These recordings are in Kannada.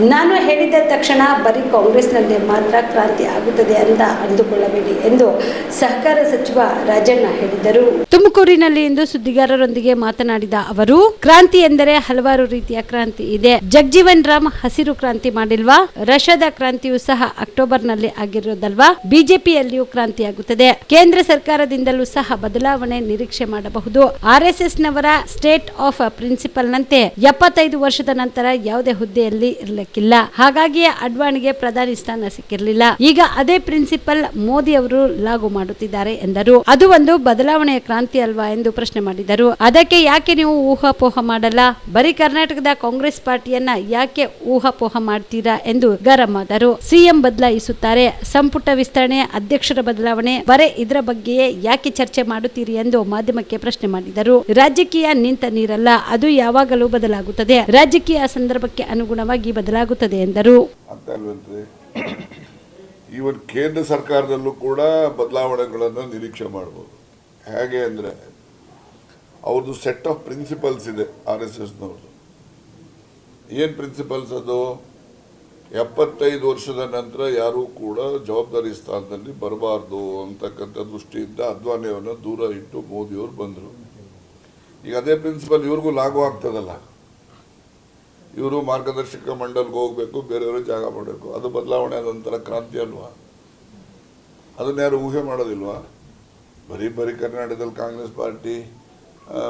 ನಾನು ಹೇಳಿದ ತಕ್ಷಣ ಬರೀ ಕಾಂಗ್ರೆಸ್ನಲ್ಲಿ ಮಾತ್ರ ಕ್ರಾಂತಿ ಆಗುತ್ತದೆ ಅಂತ ಅಂದುಕೊಳ್ಳಬೇಡಿ ಎಂದು ಸಹಕಾರ ಸಚಿವ ರಾಜಣ್ಣ ಹೇಳಿದರು. ತುಮಕೂರಿನಲ್ಲಿ ಇಂದು ಸುದ್ದಿಗಾರರೊಂದಿಗೆ ಮಾತನಾಡಿದ ಅವರು, ಕ್ರಾಂತಿ ಎಂದರೆ ಹಲವಾರು ರೀತಿಯ ಕ್ರಾಂತಿ ಇದೆ. ಜಗಜೀವನ್ ರಾಮ್ ಹಸಿರು ಕ್ರಾಂತಿ ಮಾಡಿಲ್ವಾ? ರಷ್ಯಾದ ಕ್ರಾಂತಿಯೂ ಸಹ ಅಕ್ಟೋಬರ್ನಲ್ಲಿ ಆಗಿರೋದಲ್ವಾ? ಬಿಜೆಪಿಯಲ್ಲಿಯೂ ಕ್ರಾಂತಿಯಾಗುತ್ತದೆ. ಕೇಂದ್ರ ಸರ್ಕಾರದಿಂದಲೂ ಸಹ ಬದಲಾವಣೆ ನಿರೀಕ್ಷೆ ಮಾಡಬಹುದು. ಆರ್ಎಸ್ಎಸ್ ನವರ ಸ್ಟೇಟ್ ಆಫ್ ಪ್ರಿನ್ಸಿಪಲ್ ನಂತೆ ಎಪ್ಪತ್ತೈದು ವರ್ಷದ ನಂತರ ಯಾವುದೇ ಹುದ್ದೆಯಲ್ಲಿ ಇರಲಿಕ್ಕಿಲ್ಲ ಹಾಗಾಗಿಯೇ ಅಡ್ವಾಣಿಗೆ ಪ್ರಧಾನಿ ಸ್ಥಾನ ಸಿಕ್ಕಿರಲಿಲ್ಲ. ಈಗ ಅದೇ ಪ್ರಿನ್ಸಿಪಲ್ ಮೋದಿ ಅವರು ಲಾಗು ಮಾಡುತ್ತಿದ್ದಾರೆ ಎಂದರು. ಅದು ಒಂದು ಬದಲಾವಣೆಯ ಕ್ರಾಂತಿ ಅಲ್ವಾ ಎಂದು ಪ್ರಶ್ನೆ ಮಾಡಿದರು. ಅದಕ್ಕೆ ಯಾಕೆ ನೀವು ಊಹಾಪೋಹ ಮಾಡಲ್ಲ? ಬರೀ ಕರ್ನಾಟಕದ ಕಾಂಗ್ರೆಸ್ ಪಾರ್ಟಿಯನ್ನ ಯಾಕೆ ಊಹಾಪೋಹ ಮಾಡ್ತೀರಾ ಎಂದು ಗರಂ ಆದರು. ಸಿಎಂ ಬದಲಾಯಿಸುತ್ತಾರೆ. ಸಂಪುಟ ವಿಸ್ತರಣೆ, ಅಧ್ಯಕ್ಷರ ಬದಲಾವಣೆ, ಬರೇ ಇದರ ಬಗ್ಗೆಯೇ ಯಾಕೆ ಚರ್ಚೆ ಮಾಡುತ್ತೀರಿ ಎಂದು ಮಾಧ್ಯಮಕ್ಕೆ ಪ್ರಶ್ನೆ ಮಾಡಿದರು. ರಾಜಕೀಯ ನಿಂತ ನೀರಲ್ಲ. ಅದು ಯಾವಾಗಲೂ ಬದಲಾಗುತ್ತದೆ. ರಾಜಕೀಯ ಸಂದರ್ಭಕ್ಕೆ ಅನುಗುಣವಾಗಿ ಬದಲಾಗುತ್ತದೆ. ಎಂದರು. ಅಂತ ಅಲ್ವಲ್ರಿ ಈವನ್ ಕೇಂದ್ರ ಸರ್ಕಾರದಲ್ಲೂ ಕೂಡ ಬದಲಾವಣೆಗಳನ್ನು ನಿರೀಕ್ಷೆ ಮಾಡ್ಬೋದು. ಹೇಗೆ ಅಂದರೆ ಅವ್ರದ್ದು ಸೆಟ್ ಆಫ್ ಪ್ರಿನ್ಸಿಪಲ್ಸ್ ಇದೆ ಆರ್ ಎಸ್ ಎಸ್ನವ್ರದ್ದು. ಏನು ಪ್ರಿನ್ಸಿಪಲ್ಸ್ ಅದು? ಎಪ್ಪತ್ತೈದು ವರ್ಷದ ನಂತರ ಯಾರೂ ಕೂಡ ಜವಾಬ್ದಾರಿ ಸ್ಥಾನದಲ್ಲಿ ಬರಬಾರ್ದು ಅಂತಕ್ಕಂಥ ದೃಷ್ಟಿಯಿಂದ ಅದ್ವಾನಿಯವನ್ನು ದೂರ ಇಟ್ಟು ಮೋದಿಯವರು ಬಂದರು. ಈಗ ಅದೇ ಪ್ರಿನ್ಸಿಪಲ್ ಇವ್ರಿಗೂ ಲಾಗು ಆಗ್ತದಲ್ಲ. ಇವರು ಮಾರ್ಗದರ್ಶಕ ಮಂಡಲ್ಗೆ ಹೋಗ್ಬೇಕು ಬೇರೆಯವರು ಜಾಗ ಮಾಡಬೇಕು. ಅದು ಬದಲಾವಣೆ ಆದಂತರ ಕ್ರಾಂತಿ ಅಲ್ವಾ? ಅದನ್ನ ಯಾರು ಊಹೆ ಮಾಡೋದಿಲ್ವಾ? ಬರೀ ಬರೀ ಕರ್ನಾಟಕದಲ್ಲಿ ಕಾಂಗ್ರೆಸ್ ಪಾರ್ಟಿ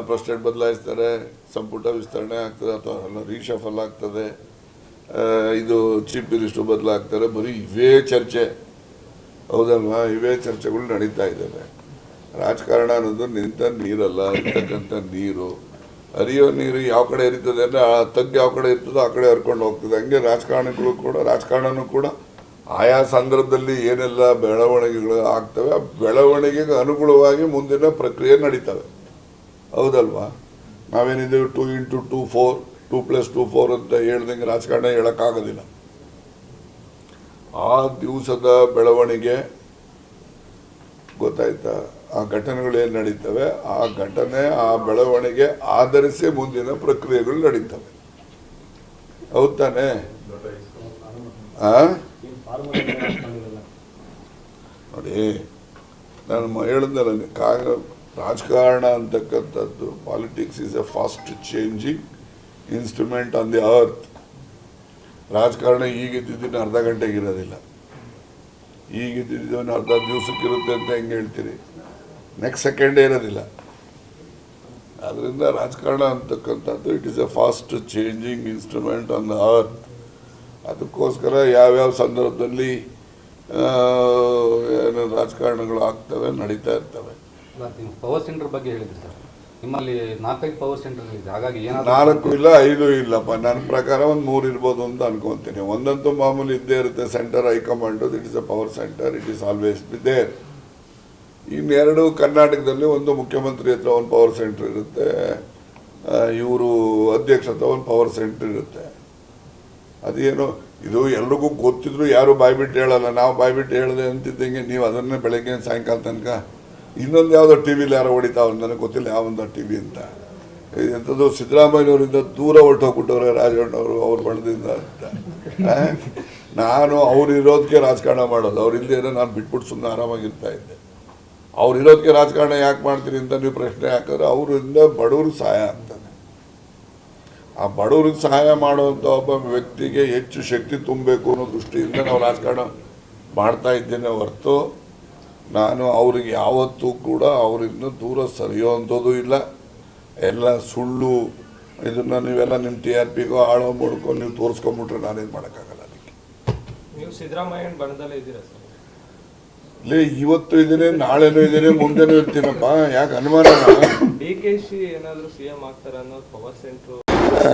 ಪ್ರೆಸಿಡೆಂಟ್ ಬದಲಾಯಿಸ್ತಾರೆ, ಸಂಪುಟ ವಿಸ್ತರಣೆ ಆಗ್ತದೆ ಅಥವಾ ಅಲ್ಲ ರೀಶಫಲ್ ಆಗ್ತದೆ ಇದು ಚೀಫ್ ಮಿನಿಸ್ಟರ್ ಬದಲಾಗ್ತಾರೆ, ಬರೀ ಇವೇ ಚರ್ಚೆ. ಹೌದಲ್ವಾ? ಇವೇ ಚರ್ಚೆಗಳು ನಡೀತಾ ಇದ್ದಾವೆ. ರಾಜಕಾರಣ ಅನ್ನೋದು ನಿಂತ ನೀರಲ್ಲ, ಇರ್ತಕ್ಕಂಥ ನೀರು. ಹರಿಯೋ ನೀರು ಯಾವ ಕಡೆ ಇರ್ತದೆ ಅಂದರೆ ಆ ತಗ್ಗು ಯಾವ ಕಡೆ ಇರ್ತದೋ ಆ ಕಡೆ ಹರ್ಕೊಂಡು ಹೋಗ್ತದೆ. ಹಂಗೆ ರಾಜಕಾರಣಿಗಳು ಕೂಡ, ರಾಜಕಾರಣನೂ ಕೂಡ ಆಯಾ ಸಂದರ್ಭದಲ್ಲಿ ಏನೆಲ್ಲ ಬೆಳವಣಿಗೆಗಳು ಆಗ್ತವೆ, ಆ ಬೆಳವಣಿಗೆಗೆ ಅನುಗುಣವಾಗಿ ಮುಂದಿನ ಪ್ರಕ್ರಿಯೆ ನಡೀತವೆ. ಹೌದಲ್ವಾ? ನಾವೇನಿದ್ದೀವಿ? Two into two four two plus two four ಅಂತ ಹೇಳ್ದಂಗೆ ರಾಜಕಾರಣ ಹೇಳೋಕ್ಕಾಗೋದಿಲ್ಲ. ಆ ದಿವಸದ ಬೆಳವಣಿಗೆ ಗೊತ್ತಾಯ್ತಾ? ಆ ಘಟನೆಗಳು ಏನು ನಡೀತವೆ? ಆ ಘಟನೆ, ಆ ಬೆಳವಣಿಗೆ ಆಧರಿಸಿ ಮುಂದಿನ ಪ್ರಕ್ರಿಯೆಗಳು ನಡೀತವೆ. ಹೌದ್ ತಾನೆ? ನೋಡಿ, ನಾನು ಹೇಳಿದ್ನಲ್ಲ ಕಾಗ, ರಾಜಕಾರಣ ಅಂತಕ್ಕಂಥದ್ದು politics is a fast changing instrument on the earth ರಾಜಕಾರಣ ಈಗಿದ್ದಿದ್ದನ್ನು ಅರ್ಧ ಗಂಟೆಗೆ ಇರೋದಿಲ್ಲ. ಈಗಿದ್ದಿದ್ದನ್ನು ಅರ್ಧ ದಿವಸಕ್ಕಿರುತ್ತೆ ಅಂತ ಹೆಂಗೆ ಹೇಳ್ತೀರಿ? ನೆಕ್ಸ್ಟ್ ಸೆಕೆಂಡೇ ಇರೋದಿಲ್ಲ. ಅದರಿಂದ ರಾಜಕಾರಣ ಅಂತಕ್ಕಂಥದ್ದು it is a fast changing instrument on the earth ಅದಕ್ಕೋಸ್ಕರ ಯಾವ್ಯಾವ ಸಂದರ್ಭದಲ್ಲಿ ಏನು ರಾಜಕಾರಣಗಳು ಆಗ್ತವೆ ನಡೀತಾ ಇರ್ತವೆ. ನೀವು ಪವರ್ ಸೆಂಟರ್ ಬಗ್ಗೆ ಹೇಳಿದ್ರಿ ಸರ್. ನಿಮ್ಮಲ್ಲಿ ನಾಲ್ಕೈದು ಪವರ್ ಸೆಂಟರ್ ಇದೆ. ಹಾಗಾಗಿ ಏನಾದ್ರು ನಾಲ್ಕು ಇಲ್ಲ ಐದು ಇಲ್ಲಪ್ಪ. ನನ್ನ ಪ್ರಕಾರ ಒಂದು ಮೂರು ಇರ್ಬೋದು ಅಂತ ಅನ್ಕೊತೀನಿ. ಒಂದಂತೂ ಮಾಮೂಲಿ ಇದ್ದೇ ಇರುತ್ತೆ. Centre high command it is a power centre it is always be there ಇನ್ನೆರಡು ಕರ್ನಾಟಕದಲ್ಲಿ ಒಂದು ಮುಖ್ಯಮಂತ್ರಿ ಹತ್ರ ಒಂದು ಪವರ್ ಸೆಂಟರ್ ಇರುತ್ತೆ. ಇವರು ಅಧ್ಯಕ್ಷ ಹತ್ರ ಒಂದು ಪವರ್ ಸೆಂಟರ್ ಇರುತ್ತೆ. ಅದೇನು, ಇದು ಎಲ್ರಿಗೂ ಗೊತ್ತಿದ್ರು ಯಾರು ಬಾಯ್ಬಿಟ್ಟು ಹೇಳಲ್ಲ. ನಾವು ಬಾಯ್ಬಿಟ್ಟು ಹೇಳಿದೆ ಅಂತಿದ್ದಂಗೆ ನೀವು ಅದನ್ನೇ ಬೆಳಗ್ಗೆ ಸಾಯಂಕಾಲ ತನಕ ಇನ್ನೊಂದು ಯಾವುದೋ ಟಿ ವಿಲಿ ಯಾರೋ ಹೊಡಿತಾವ್ ನನಗೆ ಗೊತ್ತಿಲ್ಲ ಯಾವೊಂದು ಟಿ ವಿ ಅಂತ. ಎಂಥದ್ದು ಸಿದ್ದರಾಮಯ್ಯನವರಿಂದ ದೂರ ಹೊರಟೋಗ್ಬಿಟ್ಟವ್ರೆ ರಾಜಣ್ಣವರು ಅವ್ರ ಬಣದಿಂದ ಅಂತ. ನಾನು ಅವ್ರು ಇರೋದಕ್ಕೆ ರಾಜಕಾರಣ ಮಾಡೋದು. ಅವ್ರು ಇಲ್ಲದೆ ನಾನು ಬಿಟ್ಬಿಟ್ಟು ಸುಮ್ಮನೆ ಆರಾಮಾಗಿರ್ತಾ ಇದ್ದೆ. ಅವ್ರು ಇರೋದಕ್ಕೆ ರಾಜಕಾರಣ ಯಾಕೆ ಮಾಡ್ತೀರಿ ಅಂತ ನೀವು ಪ್ರಶ್ನೆ ಹಾಕಿದ್ರೆ ಅವರಿಂದ ಬಡವ್ರಿಗೆ ಸಹಾಯ ಅಂತಾನೆ ಆ ಬಡವ್ರಿಗೆ ಸಹಾಯ ಮಾಡುವಂಥ ಒಬ್ಬ ವ್ಯಕ್ತಿಗೆ ಹೆಚ್ಚು ಶಕ್ತಿ ತುಂಬಬೇಕು ಅನ್ನೋ ದೃಷ್ಟಿಯಿಂದ ನಾವು ರಾಜಕಾರಣ ಮಾಡ್ತಾ ಇದ್ದೇನೆ ಹೊರತು ನಾನು ಅವ್ರಿಗೆ ಯಾವತ್ತೂ ಕೂಡ ಅವರಿಂದ ದೂರ ಸರಿಯೋವಂಥದ್ದು ಇಲ್ಲ. ಎಲ್ಲ ಸುಳ್ಳು ಇದನ್ನು ನೀವೆಲ್ಲ ನಿಮ್ಮ ಟಿ ಆರ್ ಪಿಗೋ ಆಳೋ ಮಾಡ್ಕೊಂಡು ನೀವು ತೋರಿಸ್ಕೊಂಬಿಟ್ರೆ ನಾನೇನು ಮಾಡೋಕ್ಕಾಗಲ್ಲ ಅದಕ್ಕೆ. ನೀವು ಸಿದ್ದರಾಮಯ್ಯ ಬಣದಲ್ಲೇ ಇದ್ದೀರಾ ಸರ್? ಲೇ ಇವತ್ತು ಇದ್ದೀನಿ ನಾಳೆನೂ ಇದ್ದೀನಿ ಮುಂದೆನೂ ಇರ್ತೀನಪ್ಪ. ಯಾಕೆ ಅನುಮಾನ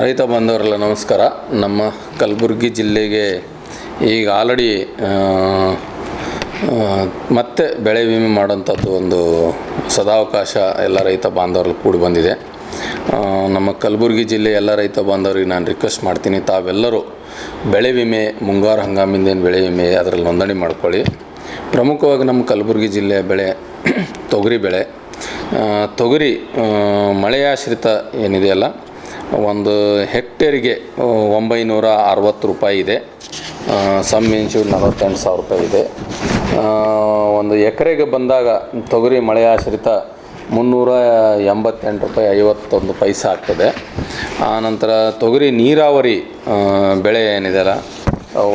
ರೈತ ಬಾಂಧವರೆಲ್ಲ ನಮಸ್ಕಾರ. ನಮ್ಮ ಕಲಬುರಗಿ ಜಿಲ್ಲೆಗೆ ಈಗ ಆಲ್ರೆಡಿ ಮತ್ತೆ ಬೆಳೆ ವಿಮೆ ಮಾಡೋಂಥದ್ದು ಒಂದು ಸದಾವಕಾಶ ಎಲ್ಲ ರೈತ ಬಾಂಧವರಲ್ಲಿ ಕೂಡಿ ಬಂದಿದೆ. ನಮ್ಮ ಕಲಬುರಗಿ ಜಿಲ್ಲೆ ಎಲ್ಲ ರೈತ ಬಾಂಧವರಿಗೆ ನಾನು ರಿಕ್ವೆಸ್ಟ್ ಮಾಡ್ತೀನಿ. ತಾವೆಲ್ಲರೂ ಬೆಳೆ ವಿಮೆ ಮುಂಗಾರು ಹಂಗಾಮಿಂದ ಏನು ಬೆಳೆ ವಿಮೆ ಅದರಲ್ಲಿ ನೋಂದಣಿ ಮಾಡ್ಕೊಳ್ಳಿ. ಪ್ರಮುಖವಾಗಿ ನಮ್ಮ ಕಲಬುರಗಿ ಜಿಲ್ಲೆಯ ಬೆಳೆ, ತೊಗರಿ ಬೆಳೆ. ತೊಗರಿ ಮಳೆಯಾಶ್ರಿತ ಏನಿದೆಯಲ್ಲ ಒಂದು ಹೆಕ್ಟೇರಿಗೆ ಒಂಬೈನೂರ ಅರವತ್ತು ರೂಪಾಯಿ ಇದೆ. ಸಮ್ ಇಂಚು ನಲವತ್ತೆಂಟು ಸಾವಿರ ರೂಪಾಯಿ ಇದೆ. ಒಂದು ಎಕರೆಗೆ ಬಂದಾಗ ತೊಗರಿ ಮಳೆಯಾಶ್ರಿತ ಮುನ್ನೂರ ಎಂಬತ್ತೆಂಟು ರೂಪಾಯಿ, ಐವತ್ತೊಂದು ಪೈಸೆ ಆಗ್ತದೆ. ಆನಂತರ ತೊಗರಿ ನೀರಾವರಿ ಬೆಳೆ ಏನಿದೆಯಲ್ಲ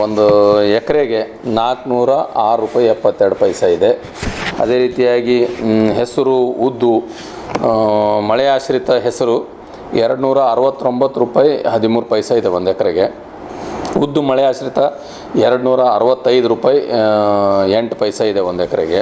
ಒಂದು ಎಕರೆಗೆ ನಾಲ್ಕುನೂರ ಆರು ರೂಪಾಯಿ ಎಪ್ಪತ್ತೆರಡು ಪೈಸೆ ಇದೆ. ಅದೇ ರೀತಿಯಾಗಿ ಹೆಸರು ಉದ್ದು ಮಳೆ ಆಶ್ರಿತ ಹೆಸರು ಎರಡು ನೂರ ಅರವತ್ತೊಂಬತ್ತು ರೂಪಾಯಿ ಹದಿಮೂರು ಪೈಸೆ ಇದೆ ಒಂದು ಎಕರೆಗೆ. ಉದ್ದು ಮಳೆ ಆಶ್ರಿತ ಎರಡು ನೂರ ಅರವತ್ತೈದು ರೂಪಾಯಿ ಎಂಟು ಪೈಸೆ ಇದೆ ಒಂದು ಎಕರೆಗೆ.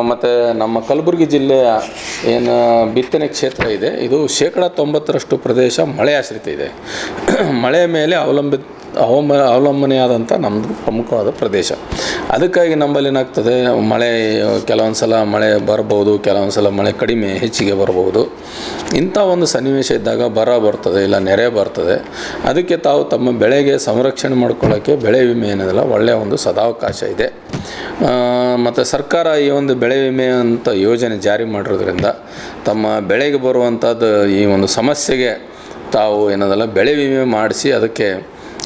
ಮತ್ತು ನಮ್ಮ ಕಲಬುರಗಿ ಜಿಲ್ಲೆಯ ಏನು, ಬಿತ್ತನೆ ಕ್ಷೇತ್ರ ಇದೆ. ಇದು ಶೇಕಡ ತೊಂಬತ್ತರಷ್ಟು ಪ್ರದೇಶ ಮಳೆ ಆಶ್ರಿತ ಇದೆ. ಮಳೆ ಮೇಲೆ ಅವಲಂಬಿತ, ಅವಮ ಅವಲಂಬನೆಯಾದಂಥ ನಮ್ಮದು ಪ್ರಮುಖವಾದ ಪ್ರದೇಶ. ಅದಕ್ಕಾಗಿ ನಮ್ಮಲ್ಲಿ ಏನಾಗ್ತದೆ, ಮಳೆ ಕೆಲವೊಂದು ಸಲ ಮಳೆ ಬರ್ಬೋದು ಕೆಲವೊಂದು ಸಲ ಮಳೆ ಕಡಿಮೆ ಹೆಚ್ಚಿಗೆ ಬರಬಹುದು. ಇಂಥ ಒಂದು ಸನ್ನಿವೇಶ ಇದ್ದಾಗ ಬರ ಬರ್ತದೆ, ಇಲ್ಲ ನೆರೆ ಬರ್ತದೆ. ಅದಕ್ಕೆ ತಾವು ತಮ್ಮ ಬೆಳೆಗೆ ಸಂರಕ್ಷಣೆ ಮಾಡ್ಕೊಳ್ಳೋಕ್ಕೆ ಬೆಳೆ ವಿಮೆ ಏನಿದೆಲ್ಲ ಒಳ್ಳೆಯ ಒಂದು ಸದಾವಕಾಶ ಇದೆ. ಮತ್ತು ಸರ್ಕಾರ ಈ ಒಂದು ಬೆಳೆ ವಿಮೆ ಅಂತ ಯೋಜನೆ ಜಾರಿ ಮಾಡಿರೋದ್ರಿಂದ ತಮ್ಮ ಬೆಳೆಗೆ ಬರುವಂಥದ್ದು ಈ ಒಂದು ಸಮಸ್ಯೆಗೆ ತಾವು ಏನದಲ್ಲ ಬೆಳೆ ವಿಮೆ ಮಾಡಿಸಿ ಅದಕ್ಕೆ